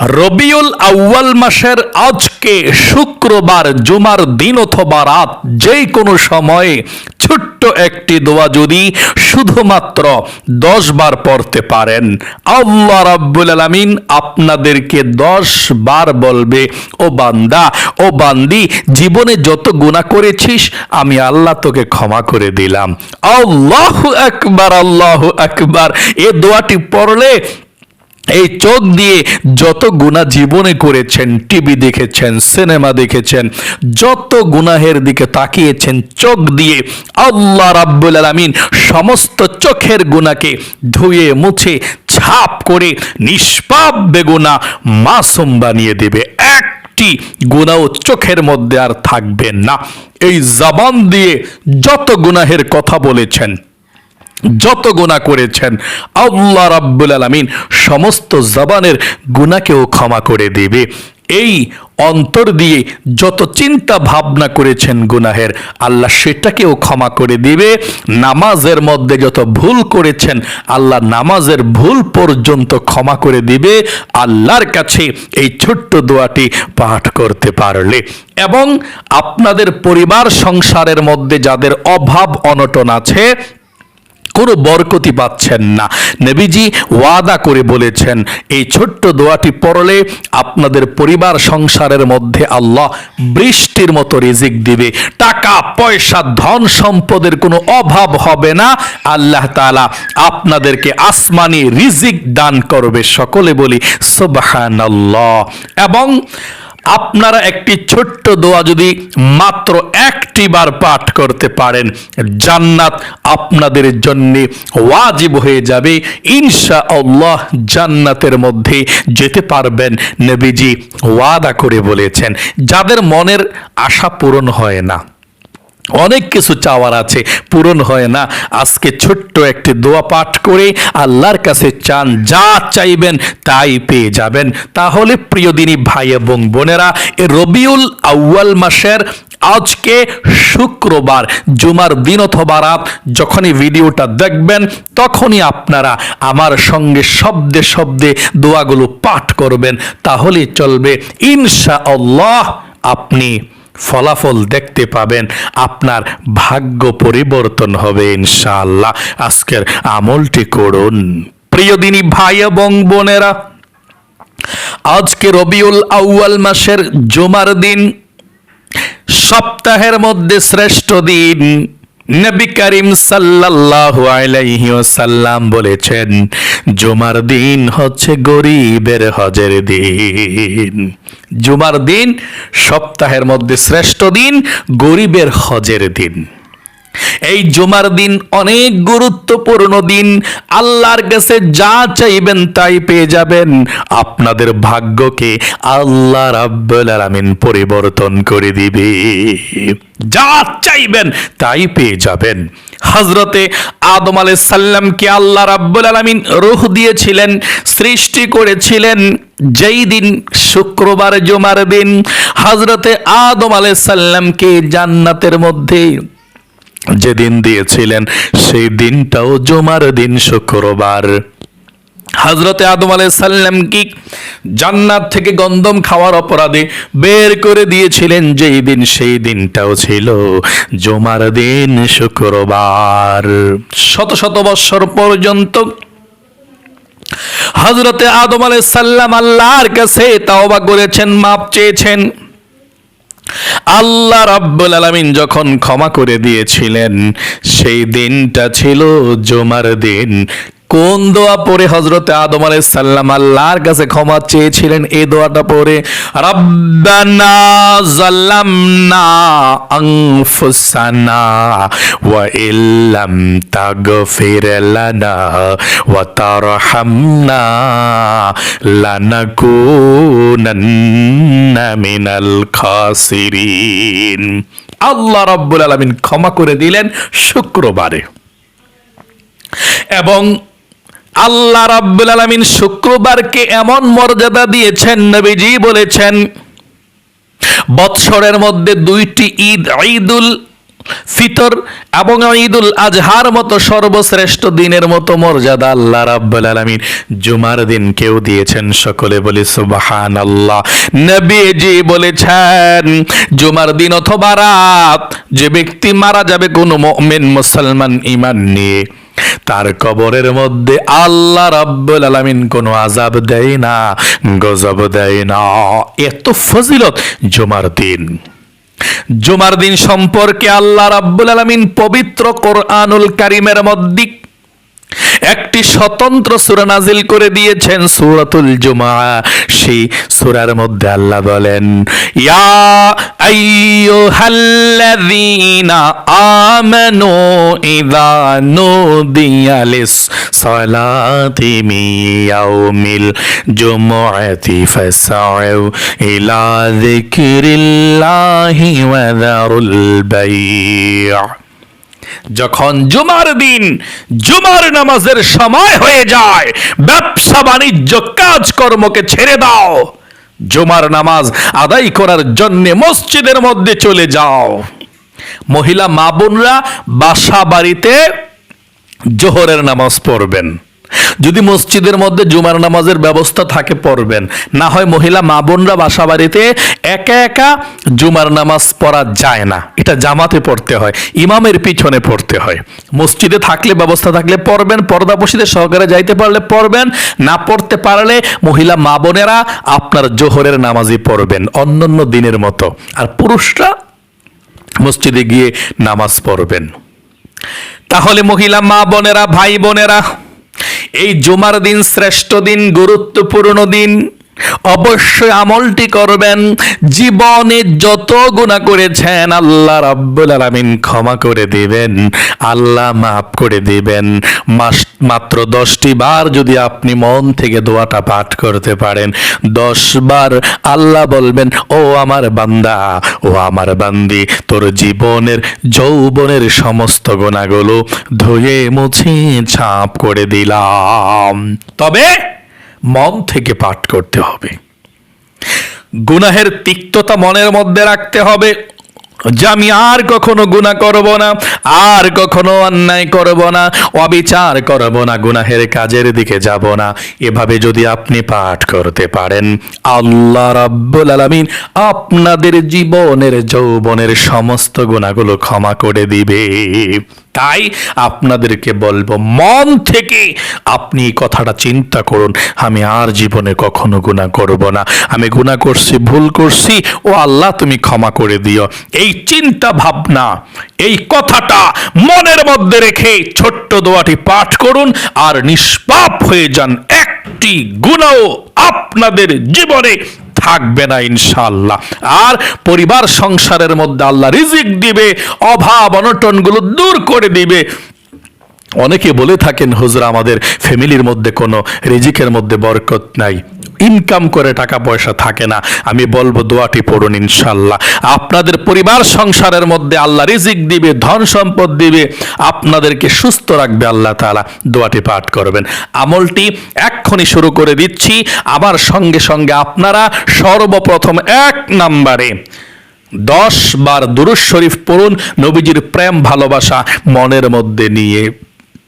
রবিউল আউয়াল মাসের আজকে শুক্রবার, জুমার দিন অথবা রাত, যে কোনো সময়ে ছোট্ট একটি দোয়া যদি শুধুমাত্র দশ বার পড়তে পারেন। আল্লাহ রাব্বুল আলামিন আপনাদেরকে দশ বার বলবে, ও বান্দা, ও বান্দি, জীবনে যত গুণা করেছিস, আমি আল্লাহ তোকে ক্ষমা করে দিলাম। আল্লাহ আকবার আল্লাহ আকবার। এ দোয়াটি পড়লে এই চোখ দিয়ে যত গুণা জীবনে করেছেন, টিভি দেখেছেন, সিনেমা দেখেছেন, যত গুনাহের দিকে তাকিয়েছেন, চোখ দিয়ে আল্লাহ রাব্বুল আলামিন সমস্ত চোখের গুণাকে ধুয়ে, মুছে, ছাপ করে নিষ্পাপ বেগুনা মাসুম বানিয়ে দেবে। একটি গুণাও চোখের মধ্যে আর থাকবে না। এই জবান দিয়ে যত গুনাহের কথা বলেছেন যত গুণা করেছেন, আল্লাহ রাব্বুল আলামিন সমস্ত জবানের গুণাকেও ক্ষমা করে দেবে। এই অন্তর দিয়ে যত চিন্তা ভাবনা করেছেন গুনাহের, আল্লাহ সেটাকেও ক্ষমা করে দিবে। নামাজের মধ্যে যত ভুল করেছেন, আল্লাহ নামাজের ভুল পর্যন্ত ক্ষমা করে দিবে। আল্লাহর কাছে এই ছোট্ট দোয়াটি পাঠ করতে পারলে। এবং আপনাদের পরিবার সংসারের মধ্যে যাদের অভাব, অনটন আছে কোনো বরকতি পাচ্ছেন না। নবীজি ওয়াদা করে বলেছেন, এই ছোট্ট দোয়াটি পড়লে আপনাদের পরিবার সংসারের মধ্যে আল্লাহ বৃষ্টির মতো রিজিক দিবে। টাকা, পয়সা, ধন সম্পদের কোনো অভাব হবে না। আল্লাহ তাআলা আপনাদেরকে আসমানি রিজিক দান করবে। সকলে বলি, সুবহানাল্লাহ। এবং আপনারা একটি ছোট্ট দোয়া যদি মাত্র একটি বার পাঠ করতে পারেন, জান্নাত আপনাদের জন্য ওয়াজিব হয়ে যাবে। ইনশা আল্লাহ জান্নাতের মধ্যে যেতে পারবেন, নবীজি ওয়াদা করে বলেছেন, যাদের মনের আশা পূরণ হয় না অনেক কিছু চাওয়ার আছে, পূরণ হয় না। আজকে ছোট্ট একটি দোয়া পাঠ করে আল্লাহর কাছে চান, যা চাইবেন তাই পেয়ে যাবেন। তাহলে প্রিয় দিনী ভাই এবং বোনেরা, এ রবিউল আউয়াল মাসের আজকে শুক্রবার, জুমার দিন অথবা রাত, যখনই ভিডিওটা দেখবেন, তখনই আপনারা আমার সঙ্গে শব্দে শব্দে দোয়াগুলো পাঠ করবেন। তাহলে চলবে ইনশা আল্লাহ আপনি ফলাফল দেখতে পাবেন। আপনার ভাগ্য পরিবর্তন হবে ইনশাআল্লাহ। আজকের আমলটি করুন। প্রিয় দিনী ভাই এবং বোনেরা, আজকে রবিউল আউয়াল মাসের জুমার দিন, সপ্তাহের মধ্যে শ্রেষ্ঠ দিন। নবী করিম সাল্লাল্লাহু আলাইহি ওয়াসাল্লাম বলেছেন, জুমার দিন হচ্ছে গরিবের হজের দিন। জুমার দিন সপ্তাহের মধ্যে শ্রেষ্ঠ দিন, গরিবের হজের দিন। এই জুমার দিন অনেক গুরুত্বপূর্ণ দিন। আল্লাহর কাছে যা চাইবেন তাই পেয়ে যাবেন। আপনাদের ভাগ্যকে আল্লাহ রাব্বুল আলামিন পরিবর্তন করে দিবে। যা চাইবেন তাই পেয়ে যাবেন। হজরতে আদম আলাইহিস সাল্লামকে আল্লাহ রাব্বুল আলামিন রূহ দিয়েছিলেন, সৃষ্টি করেছিলেন। যেই দিন শুক্রবার জুমার দিন হজরতে আদম আলাইহিস সাল্লামকে জান্নাতের মধ্যে যেদিন দিয়েছিলেন, সেই দিনটাও জুমার দিন শুক্রবার। হজরতে আদম আলাই সাল্লাম কি জান্নাত থেকে গন্ধম খাওয়ার অপরাধে বের করে দিয়েছিলেন? যেই দিন, সেই দিনটাও ছিল জুমার দিন শুক্রবার। শত শত বৎসর পর্যন্ত হজরতে আদম আলাই সাল্লাম আল্লাহর কাছে তাওবা করেছেন, মাপ চেয়েছেন। আল্লাহ রাব্বুল আলামিন যখন ক্ষমা করে দিয়েছিলেন সেই দিনটা ছিল জমার দিন। কোন দোয়া পড়ে হজরতে আদম আলাইহিস সাল্লাম আল্লাহর কাছে ক্ষমা চেয়েছিলেন এই দোয়াটা পড়ে, রাব্বানা জাল্লামনা আনফুসানা ওয়া ইল্লাম তাগফির লানা ওয়া তারহামনা লানাকুনান্না মিনাল খাসিরিন। আল্লাহ রাব্বুল আলামিন ক্ষমা করে দিলেন, শুক্রবারে। এবং আল্লাহ রাব্বুল আলামিন শুক্রবারকে এমন মর্যাদা দিয়েছেন, নবীজি বলেছেন, বৎসরের মধ্যে দুইটি ঈদ, ঈদুল ফিতর এবং ঈদুল আজহার মতো সর্বশ্রেষ্ঠ দিনের মতো মর্যাদা আল্লাহ রাব্বুল আলামিন। জুমার দিন কেউ দিয়েছেন, সকলে বলি সুবহানাল্লাহ। নবীজি বলেছেন, জুমার দিন অথবা রাত, যে ব্যক্তি মারা যাবে কোনো মুমিন মুসলমান, ঈমান নিয়ে। তার কবরের মধ্যে আল্লাহ রাব্বুল আলামিন কোনো আজাব দেয় না, গজব দেয় না। এত ফজিলত জুমার দিন। জুমার দিন সম্পর্কে আল্লাহ রাব্বুল আলামিন পবিত্র কোরআনুল কারিমের মধ্যে একটি স্বতন্ত্র সূরা নাজিল করে দিয়েছেন সূরাতুল জুমা। সেই সূরার মধ্যে আল্লাহ বলেন, ইয়া আমানু ইযা নুদিয়া লিস সালাতি মিয়াউমিল জুমআতি ফাসআউ ইলা যিকরিল্লাহি ওয়া যারুল বাই' যখন জুমার দিন, জুমার নামাজের সময় হয়ে যায় ব্যবসা বাণিজ্য কাজকর্মকে ছেড়ে দাও। জুমার নামাজ আদায় করার জন্য মসজিদের মধ্যে চলে যাও। মহিলা মা বোনরা বাসা বাড়িতে জোহরের নামাজ পড়বেন। যদি মসজিদের মধ্যে জুমার নামাজের ব্যবস্থা থাকে, পড়বেন। না হয় মহিলা মা বোনরা বাসা বাড়িতে একা একা জুমার নামাজ পড়া যায় না। এটা জামাতে পড়তে হয়, ইমামের পিছনে পড়তে হয়। মসজিদে থাকলে ব্যবস্থা থাকলে পড়বেন পর্দাপসীদের সহকারে যাইতে পারলে পড়বেন, না পড়তে পারলে মহিলা মা বোনেরা আপনার জোহরের নামাজই পড়বেন, অন্যান্য দিনের মতো। আর পুরুষরা মসজিদে গিয়ে নামাজ পড়বেন। তাহলে মহিলা মা বোনেরা, ভাই বোনেরা এই জুমার দিন শ্রেষ্ঠ দিন গুরুত্বপূর্ণ দিন। অবশ্যই আমলটি করবেন। জীবনে যত গুণা করেছেন, আল্লাহ রাব্বুল আলামিন ক্ষমা করে দিবেন। আল্লাহ মাফ করে দিবেন। মাস- মাত্র দশটি বার যদি আপনি মন থেকে দোয়াটা পাঠ করতে পারেন, দশ বার আল্লাহ বলবেন, ও আমার বান্দা, ও আমার বান্দি, তোর জীবনের, যৌবনের সমস্ত গোনাগুলো ধুয়ে মুছে ছাপ করে দিলাম। তবে মন থেকে পাঠ করতে হবে। গুনাহের তিক্ততা মনের মধ্যে রাখতে হবে। যে আমি আর কখনো গুনাহ করব না, আর কখনো অন্যায় করব না, অবিচার করব না, গুনাহের কাজের দিকে যাব না। এভাবে যদি আপনি পাঠ করতে পারেন, আল্লাহ রাব্বুল আলামিন আপনাদের জীবনের যৌবনের সমস্ত গুণাগুলো ক্ষমা করে দিবে। তাই আপনাদেরকে বলব, মন থেকে আপনি এই কথাটা চিন্তা করুন, আমি আর জীবনে কখনো গুণা করব না। আমি গুণা করছি, ভুল করছি, ও আল্লাহ তুমি ক্ষমা করে দিও। এই চিন্তা ভাবনা, এই কথাটা মনের মধ্যে রেখে ছোট্ট দোয়াটি পাঠ করুন আর নিষ্পাপ হয়ে যান। একটি গুণাও আপনাদের জীবনে থাকবে না ইনশাল্লাহ আর পরিবার সংসারের মধ্যে আল্লাহ রিজিক দিবে, অভাব অনটনগুলো দূর করে দিবে। অনেকে বলে থাকেন, হুজরা, আমাদের ফ্যামিলির মধ্যে কোনো রিজিকের মধ্যে বরকত নাই। ইনকাম করে টাকা পয়সা থাকে না। আমি বলব, দোয়াটি পড়ুন ইনশাল্লাহ। আপনাদের পরিবার সংসারের মধ্যে আল্লাহ রিজিক দিবে, ধন সম্পদ দিবে, আপনাদেরকে সুস্থ রাখবে আল্লাহ তালা দোয়াটি পাঠ করবেন। আমলটি এক্ষুনি শুরু করে দিচ্ছি। আবার সঙ্গে সঙ্গে আপনারা সর্বপ্রথম এক নাম্বারে দশ বার দুরুজ শরীফ পড়ুন। নবীজির প্রেম, ভালোবাসা মনের মধ্যে নিয়ে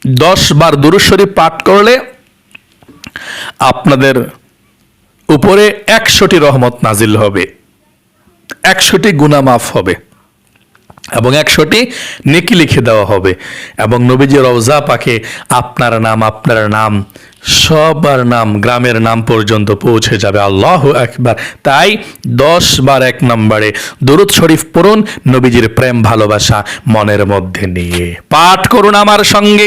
দশ বার দুরুজ শরীফ পাঠ করলে আপনাদের উপরে একশোটি রহমত নাজিল হবে, একশোটি গুনাহ মাফ হবে এবং একশোটি নেকি লিখে দেওয়া হবে এবং নবীজি রওজা পাকে আপনার নাম আপনার নাম, সবার নাম, গ্রামের নাম পর্যন্ত পৌঁছে যাবে। আল্লাহ একবার তাই দশ বার এক নম্বরে দরুদ শরীফ পড়ুন, নবীজির প্রেম, ভালোবাসা মনের মধ্যে নিয়ে। পাঠ করুন আমার সঙ্গে।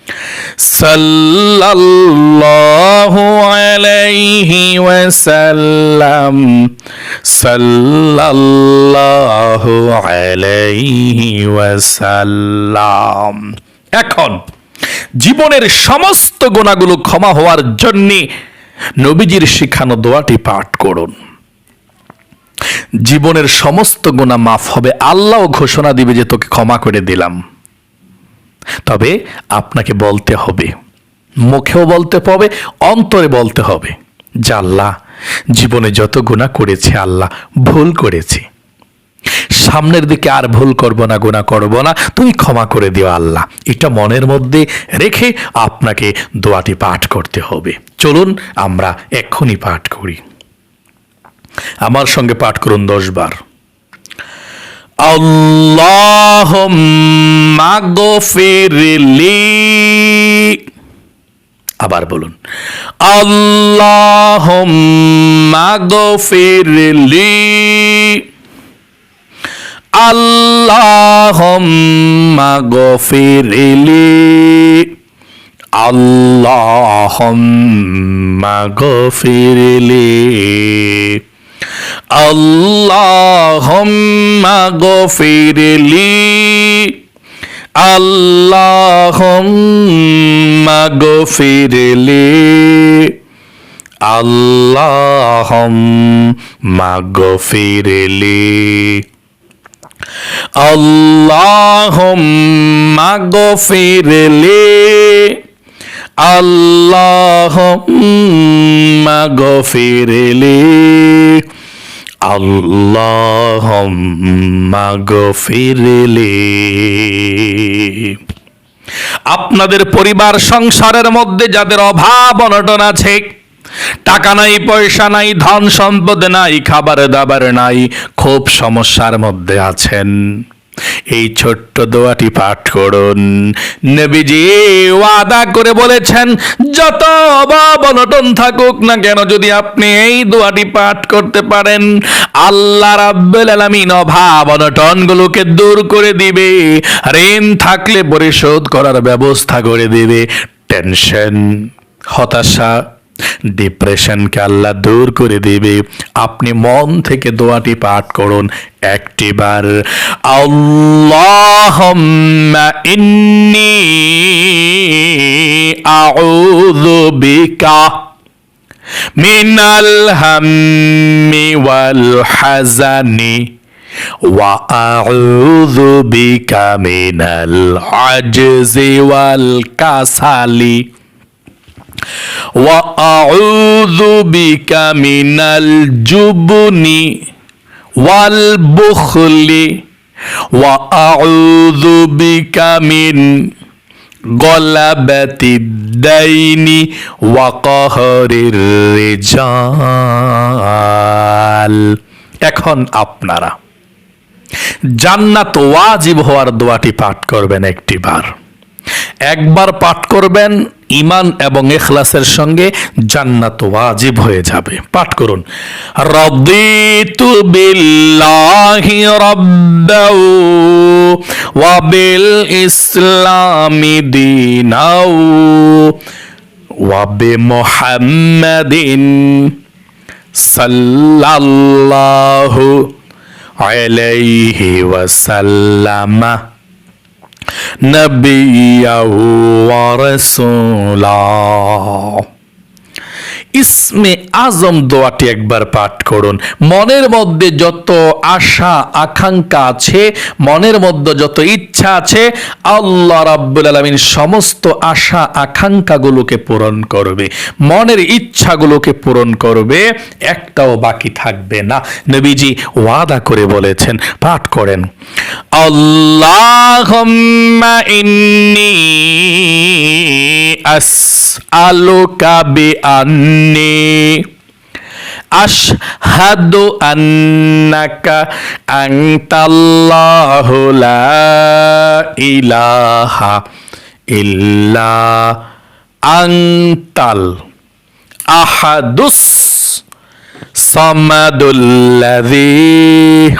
সাল্লাল্লাহু আলাইহি ওয়াসাল্লাম, সাল্লাল্লাহু আলাইহি ওয়াসাল্লাম। এখন জীবনের সমস্ত গোনাগুলো ক্ষমা হওয়ার জন্যে নবীজির শিখানো দোয়াটি পাঠ করুন। জীবনের সমস্ত গোনা মাফ হবে, আল্লাহ ঘোষণা দিবে যে তোকে ক্ষমা করে দিলাম। তবে আপনাকে বলতে হবে, মুখেও বলতে হবে, অন্তরে বলতে হবে যে আল্লাহ, জীবনে যত গুণা করেছে আল্লাহ ভুল করেছি। সামনের দিকে আর ভুল করব না গুণা করব না, তুমি ক্ষমা করে দিও আল্লাহ। এটা মনের মধ্যে রেখে আপনাকে দোয়াটি পাঠ করতে হবে। চলুন আমরা এক্ষুনি পাঠ করি। আমার সঙ্গে পাঠ করুন দশ বার। আল্লাহুম্মা গফিরলি আবার বলুন আল্লাহুম্মা গফিরলি আল্লাহুম্মা গফিরলি আল্লাহুম্মা গফিরলি আল্লাহম্মা গফিরলি। আল্লাহম্মা গফিরলি। আল্লাহম্মা গফিরলি। আল্লাহম্মা গফিরলি। আল্লাহম্মা গফিরলি। আল্লাহুম্মা গফিরলি। আপনাদের পরিবার সংসারের মধ্যে যাদের অভাব, অনটন আছে, টাকা নাই, পয়সা নাই, ধন সম্পদ নাই, খাবার দাবার নাই, খুব সমস্যার মধ্যে আছেন। এই ছোট্ট দোয়াটি পাঠ করুন। নবীজি ওয়াদা করে বলেছেন, যত অভাব অনটন থাকুক না কেন, যদি আপনি এই দোয়াটি পাঠ করতে পারেন, আল্লাহ রাব্বুল আলামিন অভাব অনটনগুলোকে দূর করে দিবে ঋণ থাকলে পরিশোধ করার ব্যবস্থা করে দিবে। টেনশন, হতাশা ডিপ্রেশনকে আল্লাহ দূর করে দেবে আপনি মন থেকে দোয়াটি পাঠ করুন একটিবার আল্লাহুম্মা ইন্নি আউযু বিকা মিনাল হাম্মি ওয়াল হাজানি وأعوذ بك من العجز والكسل وأعوذ بك من الجبن والبخل وأعوذ بك من غلبة الدين وقهر الرجال এখন আপনারা জান্নাত ওয়াজিব হওয়ার দোয়াটি পাঠ করবেন একটিবার একবার পাঠ করবেন ইমান এবং এখলাসের সঙ্গে জান্নাত ওয়াজিব হয়ে যাবে। পাঠ করুন। রদিতু বিল্লাহি রাব্বাউ ওয়া বিল ইসলামি দীনাও ওয়া বিমুহাম্মাদিন সাল্লাল্লাহু আলাইহি ওয়াসাল্লামা। نبيه ورسوله. ইসমে আজম দোয়াটি একবার পাঠ করুন। মনের মধ্যে যত আশা, আকাঙ্ক্ষা আছে, মনের মধ্যে যত ইচ্ছা আছে, আল্লাহ রাব্বুল আলামিন সমস্ত আশা, আকাঙ্ক্ষাগুলোকে পূরণ করবে। মনের ইচ্ছাগুলোকে পূরণ করবে, একটাও বাকি থাকবে না। নবীজি ওয়াদা করে বলেছেন, পাঠ করেন, আল্লাহম্মা ইন্নি আস আল্লাহুম্মা ইন্নী أني أشهد أنك أنت الله لا إله إلا أنت الأحد الصمد الذي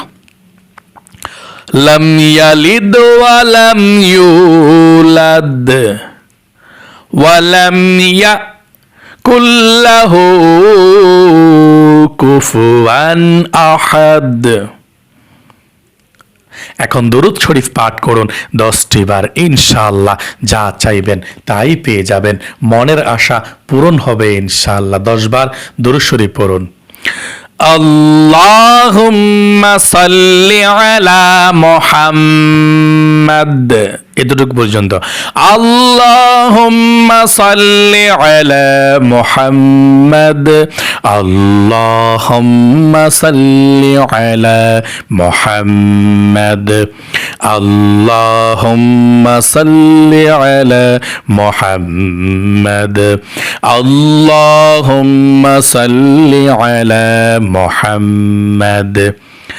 لم يلد ولم يولد ولم يأت কুল্লাহু কুফুয়ান আহাদ। এখন দরুদ শরীফ পাঠ করুন দশটি বার ইনশাল্লাহ যা চাইবেন তাই পেয়ে যাবেন। মনের আশা পূরণ হবে ইনশাল্লাহ দশ বার দরুদ শরীফ পড়ুন। আল্লাহুম্মা সাল্লি আলা মুহাম্মাদ। এতটুকু পর্যন্ত। আল্লাহুম্মা সাল্লি আলা মুহাম্মাদ। আল্লাহুম্মা সাল্লি আলা মুহাম্মাদ। আল্লাহুম্মা সাল্লি আলা মুহাম্মাদ। আল্লাহুম্মা সাল্লি আলা মুহাম্মাদ।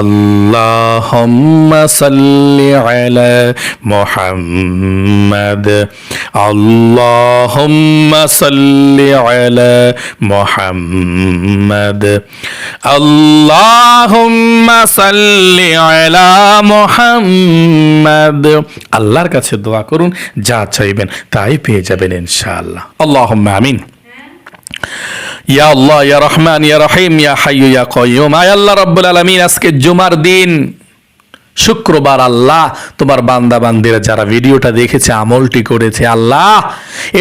اللهم صل على محمد اللهم صل على محمد اللهم صل على محمد আল্লাহর কাছে দোয়া করুন যা চাইবেন তাই পেয়ে যাবেন ইনশাআল্লাহ আল্লাহুম্মা আমিন ইয়া আল্লাহ ইয়া রহমান ইয়া রহিম ইয়া হাইয়ু ইয়া কাইয়ুম আয় আল্লাহ রাব্বুল আলামিন আজকে জুমার দিন শুক্রবার আল্লাহ তোমার বান্দা বান্দিরা যারা ভিডিওটা দেখেছে, আমলটি করেছে, আল্লাহ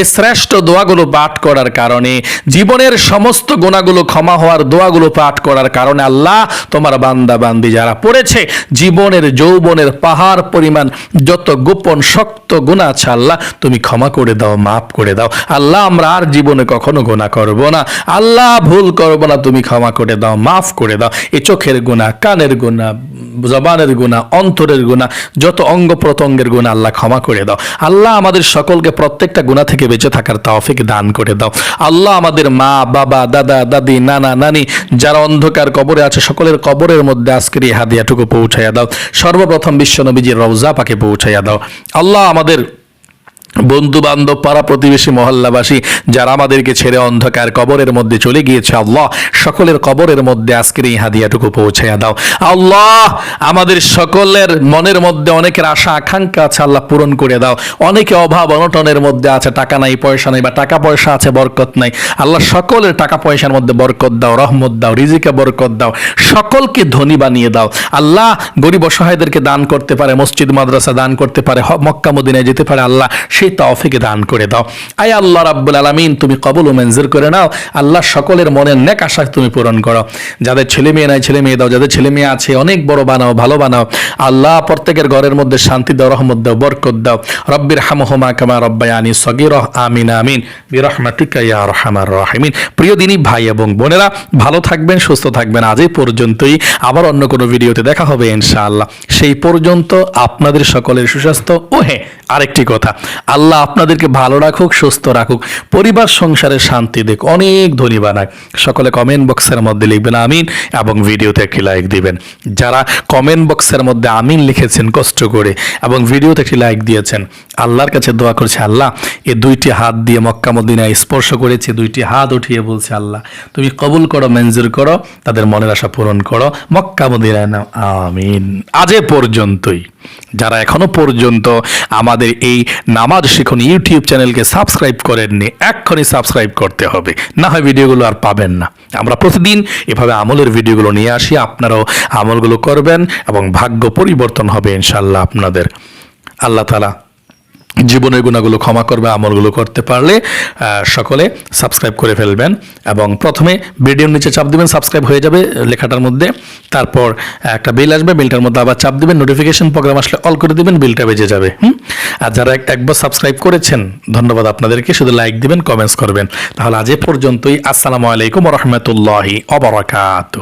এ শ্রেষ্ঠ দোয়াগুলো পাঠ করার কারণে, জীবনের সমস্ত গুণাগুলো ক্ষমা হওয়ার দোয়াগুলো পাঠ করার কারণে আল্লাহ তোমার বান্দা বান্দি যারা পড়েছে, জীবনের যৌবনের পাহাড় পরিমাণ যত গোপন শক্ত গুণা আছে আল্লাহ, তুমি ক্ষমা করে দাও, মাফ করে দাও। আল্লাহ, আমরা আর জীবনে কখনো গুণা করব না। আল্লাহ, ভুল করব না, তুমি ক্ষমা করে দাও, মাফ করে দাও। এ চোখের গুণা, কানের গুণা, জবানের গুণা অন্তরের গুণা যত অঙ্গ প্রত্যঙ্গের গুণা আল্লাহ ক্ষমা করে দাও। আল্লাহ আমাদের সকলকে প্রত্যেকটা গুণা থেকে বেঁচে থাকার তাওফিক দান করে দাও। আল্লাহ আমাদের মা, বাবা, দাদা, দাদি, নানা, নানি, যারা অন্ধকার কবরে আছে, সকলের কবরের মধ্যে আজকের এই হাদিয়াটুকু পৌঁছাইয়া দাও। সর্বপ্রথম বিশ্বনবীজির রওজা পাকে পৌঁছাইয়া দাও। আল্লাহ আমাদের বন্ধু বান্ধব পাড়া প্রতিবেশী, মহল্লাবাসী, যারা আমাদেরকে ছেড়ে অন্ধকার কবরের মধ্যে চলে গিয়েছে, আল্লাহ, সকলের কবরের মধ্যে আজকের এই হাদিয়াটুকু পৌঁছাইয়া দাও। আল্লাহ, আমাদের সকলের মনের মধ্যে অনেকের আশা, আকাঙ্ক্ষা আছে, আল্লাহ পূরণ করে দাও। অনেকে অভাব, অনটনের মধ্যে আছে, টাকা নাই, পয়সা নাই, বা টাকা পয়সা আছে, বরকত নাই। আল্লাহ, সকলের টাকা পয়সার মধ্যে বরকত দাও, রহমত দাও, রিজিকে বরকত দাও। সকলকে ধনী বানিয়ে দাও। আল্লাহ, গরিব অসহায়দেরকে দান করতে পারে, মসজিদ, মাদ্রাসা দান করতে পারে মক্কা, মদিনায় যেতে পারে, আল্লাহ সেই তৌফিকে দান করে দাও। আয় আল্লাহ রাব্বুল আলামিন, তুমি কবুল ও মঞ্জুর করে নাও। আল্লাহ সকলের মনের নেক আশা তুমি পূরণ করো। যাদের ছেলে মেয়ে নাই, ছেলে মেয়ে দাও, যাদের ছেলে মেয়ে আছে, অনেক বড় বানাও, ভালো বানাও। আল্লাহ প্রত্যেকের ঘরের মধ্যে শান্তি দাও, রহমত দাও, বরকত দাও। রব্বির হামহুমা কামা রব্বায়ানি সগীর, আমিন আমিন। বিরহমাতিকা ইয়া প্রিয় দিনী ভাই এবং বোনেরা, ভালো থাকবেন, সুস্থ থাকবেন। আজ এই পর্যন্তই। আবার অন্য কোনো ভিডিওতে দেখা হবে ইনশাআল্লাহ। সেই পর্যন্ত আপনাদের সকলের সুস্বাস্থ্য। ও হ্যাঁ আরেকটি কথা। আল্লাহ আপনাদেরকে ভালো রাখুক, সুস্থ রাখুক, পরিবার, সংসারে শান্তি দেখ অনেক ধনী বানাক। সকলে কমেন্ট বক্সের মধ্যে লিখবেন আমিন এবং ভিডিওতে একটি লাইক দিবেন। যারা কমেন্ট বক্সের মধ্যে আমিন লিখেছেন, কষ্ট করে এবং ভিডিওতে একটি লাইক দিয়েছেন, আল্লাহর কাছে দোয়া করছে, আল্লাহ, এ দুইটি হাত দিয়ে মক্কা মদিনায় স্পর্শ করেছে, দুইটি হাত উঠিয়ে বলছে, আল্লাহ, তুমি কবুল করো, মঞ্জুর করো, তাদের মনের আশা পূরণ করো, মক্কা মদিনায় নাও, আমিন। আজ পর্যন্তই। যারা এখনও পর্যন্ত আমাদের এই নামাজ শিখুন ইউটিউব চ্যানেলকে সাবস্ক্রাইব করেননি, এক্ষুনি সাবস্ক্রাইব করতে হবে। না হয় ভিডিওগুলো আর পাবেন না। আমরা প্রতিদিন এভাবে আমলের ভিডিওগুলো নিয়ে আসি, আপনারাও আমলগুলো করবেন এবং ভাগ্য পরিবর্তন হবে ইনশাল্লাহ আপনাদের। আল্লাহ তালা জীবনের গুণাগুলো ক্ষমা করবে, আমলগুলো করতে পারলে সকলে সাবস্ক্রাইব করে ফেলবেন এবং প্রথমে ভিডিওর নিচে চাপ দিবেন সাবস্ক্রাইব হয়ে যাবে লেখাটার মধ্যে। তারপর একটা বিল আসবে বিলটার মধ্যে আবার চাপ দিবেন নোটিফিকেশন প্রোগ্রাম আসলে অল করে দিবেন বিলটা বেজে যাবে, হুম? আর যারা একবার সাবস্ক্রাইব করেছেন, ধন্যবাদ আপনাদেরকে, শুধু লাইক দিবেন কমেন্টস করবেন। তাহলে আজ এ পর্যন্তই, আসসালামু আলাইকুম রহমতুল্লাহি অবরাকাতু